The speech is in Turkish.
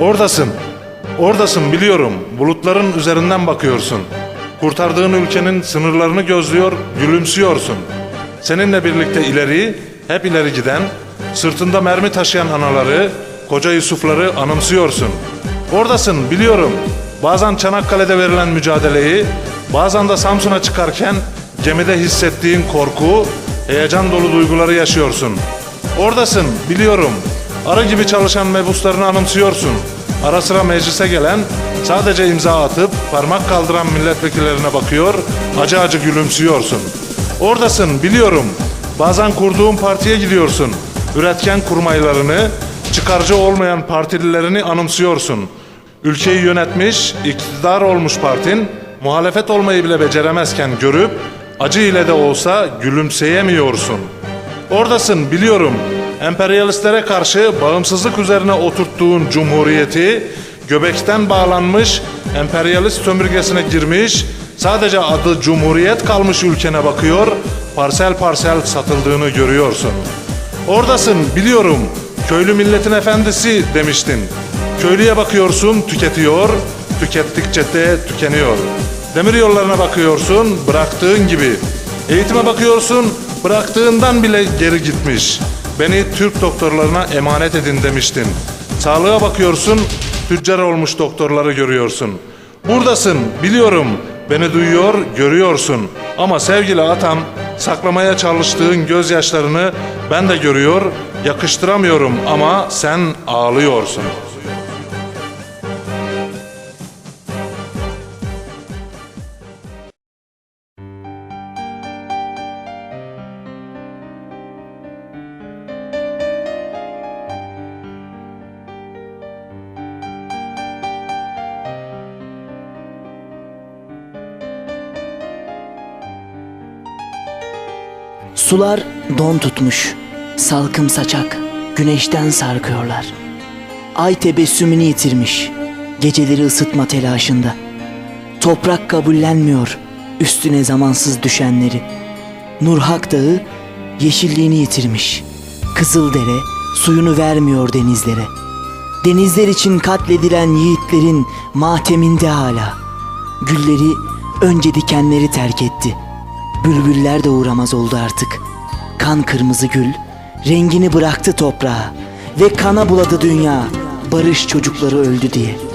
Oradasın. Oradasın biliyorum. Bulutların üzerinden bakıyorsun. Kurtardığın ülkenin sınırlarını gözlüyor, gülümsüyorsun. Seninle birlikte ileri, hep ileri giden, sırtında mermi taşıyan anaları, koca Yusufları anımsıyorsun. Oradasın biliyorum. Bazen Çanakkale'de verilen mücadeleyi, bazen de Samsun'a çıkarken gemide hissettiğin korku, heyecan dolu duyguları yaşıyorsun. Oradasın biliyorum. Arı gibi çalışan mebuslarını anımsıyorsun. Ara sıra meclise gelen, sadece imza atıp parmak kaldıran milletvekillerine bakıyor, acı acı gülümsüyorsun. Oradasın biliyorum. Bazen kurduğun partiye gidiyorsun. Üretken kurmaylarını, çıkarcı olmayan partililerini anımsıyorsun. Ülkeyi yönetmiş, iktidar olmuş partin, muhalefet olmayı bile beceremezken görüp, acı ile de olsa gülümseyemiyorsun. Oradasın biliyorum. Emperyalistlere karşı bağımsızlık üzerine oturttuğun cumhuriyeti göbekten bağlanmış, emperyalist sömürgesine girmiş, sadece adı cumhuriyet kalmış ülkene bakıyor, parsel parsel satıldığını görüyorsun. Oradasın biliyorum. Köylü milletin efendisi demiştin. Köylüye bakıyorsun tüketiyor, tükettikçe de tükeniyor. Demir yollarına bakıyorsun bıraktığın gibi. Eğitime bakıyorsun bıraktığından bile geri gitmiş. Beni Türk doktorlarına emanet edin demiştin. Sağlığa bakıyorsun tüccar olmuş doktorları görüyorsun. Buradasın biliyorum beni duyuyor görüyorsun. Ama sevgili atam saklamaya çalıştığın gözyaşlarını ben de görüyor yakıştıramıyorum ama sen ağlıyorsun. Sular don tutmuş, salkım saçak, güneşten sarkıyorlar. Ay tebessümünü yitirmiş, geceleri ısıtma telaşında. Toprak kabullenmiyor üstüne zamansız düşenleri. Nurhak Dağı yeşilliğini yitirmiş. Kızıldere suyunu vermiyor denizlere. Denizler için katledilen yiğitlerin mateminde hala. Gülleri önce dikenleri terk etti. Bülbüller de uğramaz oldu artık. Kan kırmızı gül rengini bıraktı toprağa ve kana buladı dünya barış çocukları öldü diye.